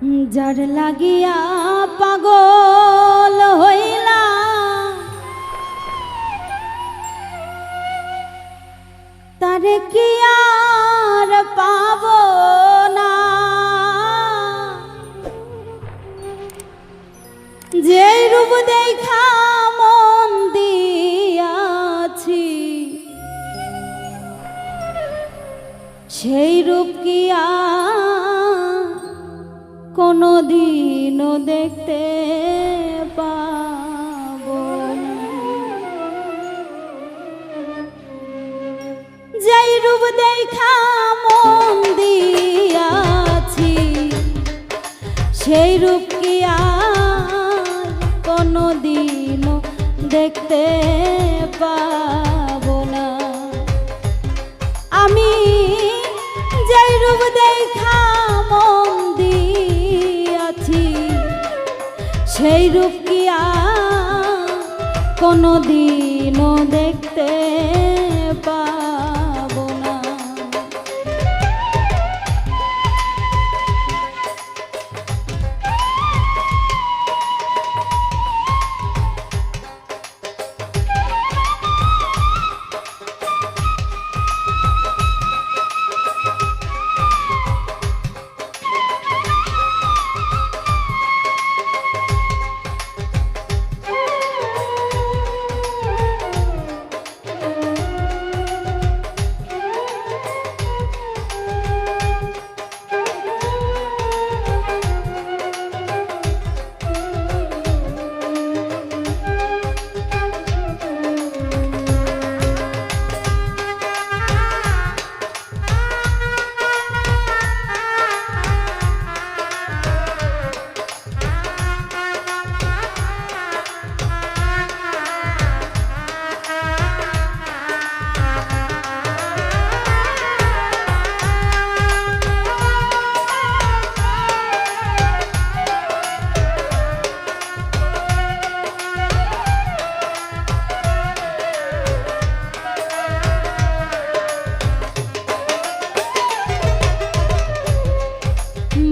যার লাগিয়া পাগল হইলা তারে কি আর পাব না? যে রূপ দেখা মন দিয়াছি, সেই রূপ কি আর কোনো দিনও দেখতে পাবো। যেই রূপ দেখা মন দিয়াছি, সেই রূপ কি আর কোনো দিনও দেখতে পাবো না আমি যেই রূপ দেখা মন সেই রূপ কি কোনো দিনও দেখতে পাবো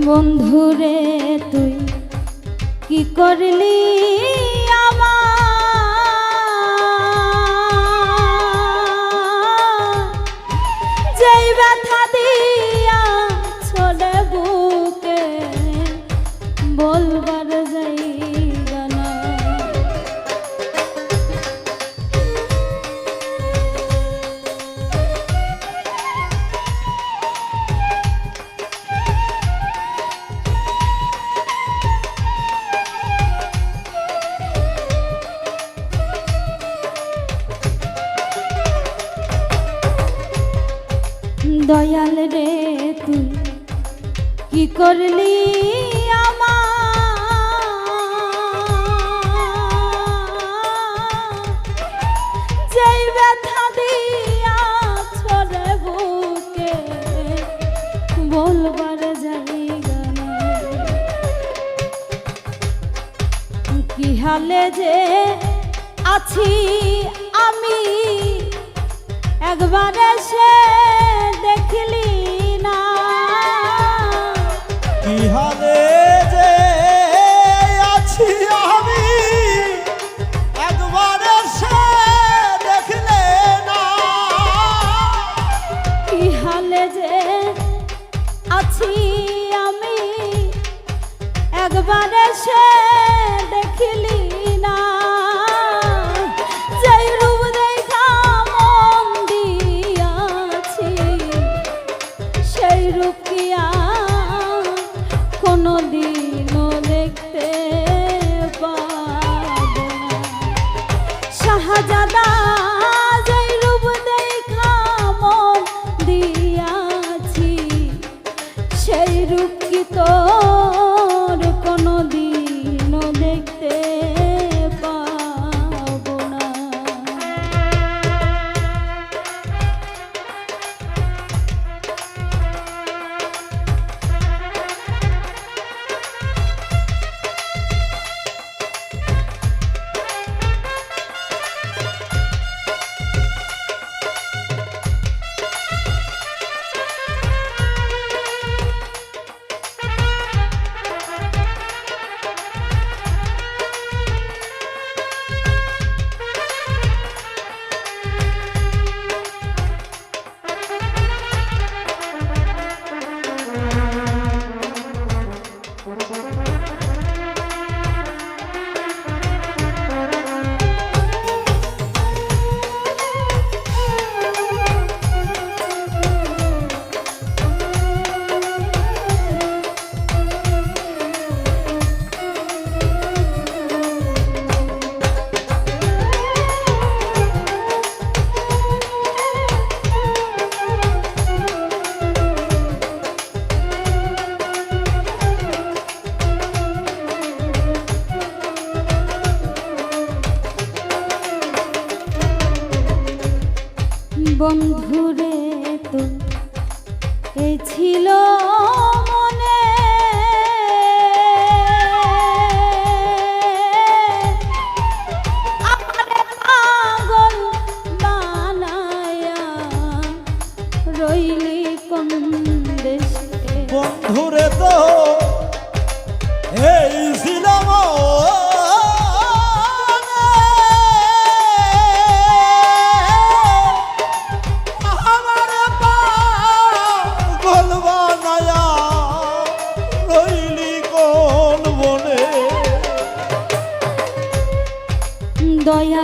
বন্ধুরে তুই কি করলি? আছি আমি। একবার সে দেখলি বন্ধুরে তো এ ছিল মনে। রইলি কোন বন্ধুরে তো এই ছিল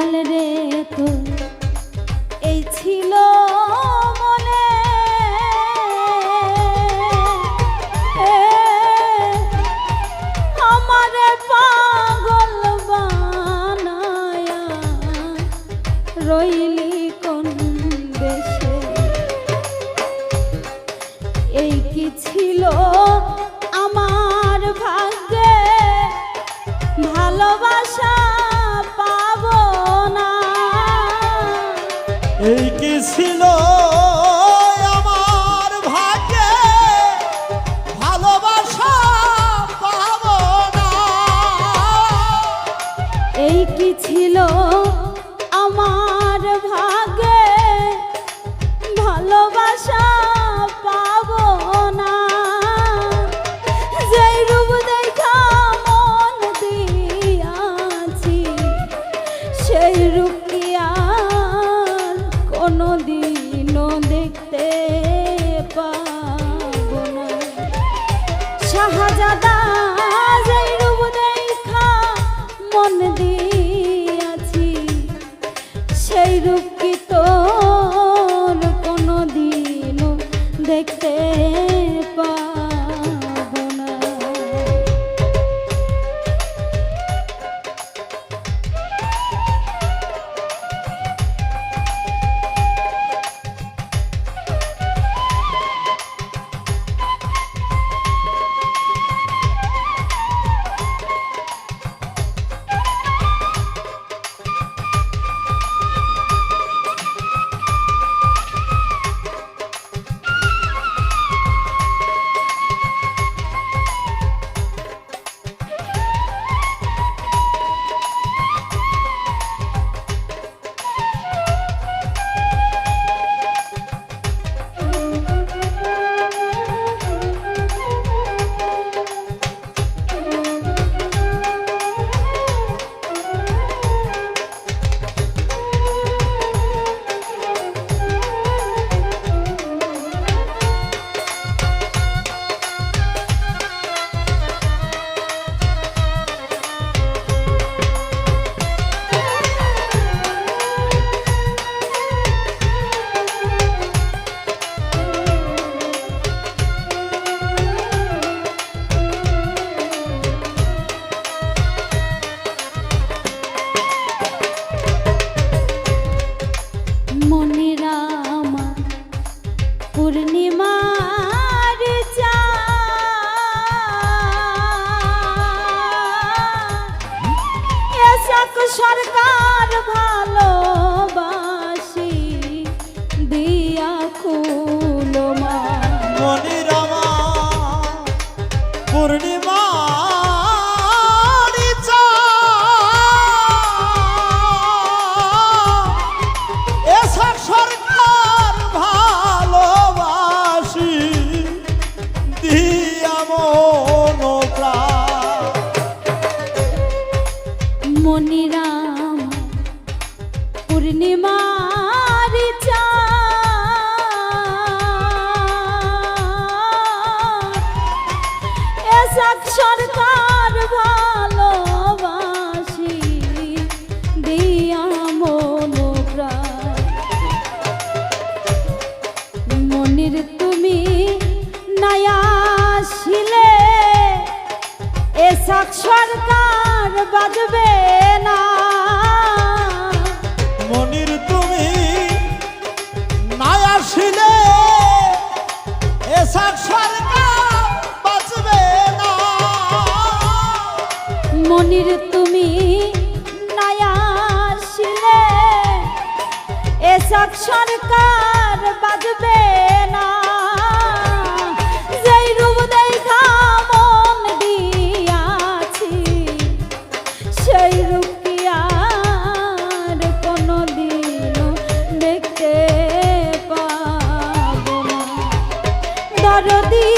রে তো এই ছিল ছিল আমার ভাগ্যে ভালোবাসা পাব এই কি ছিল আমার ভাগ্যে? ভালোবাসা সরকার বাজবে না। যেই রূপ দেখা মন দিয়াছি, সেই রূপ কি আর কোনো দিন দেখতে পাব না। দরদি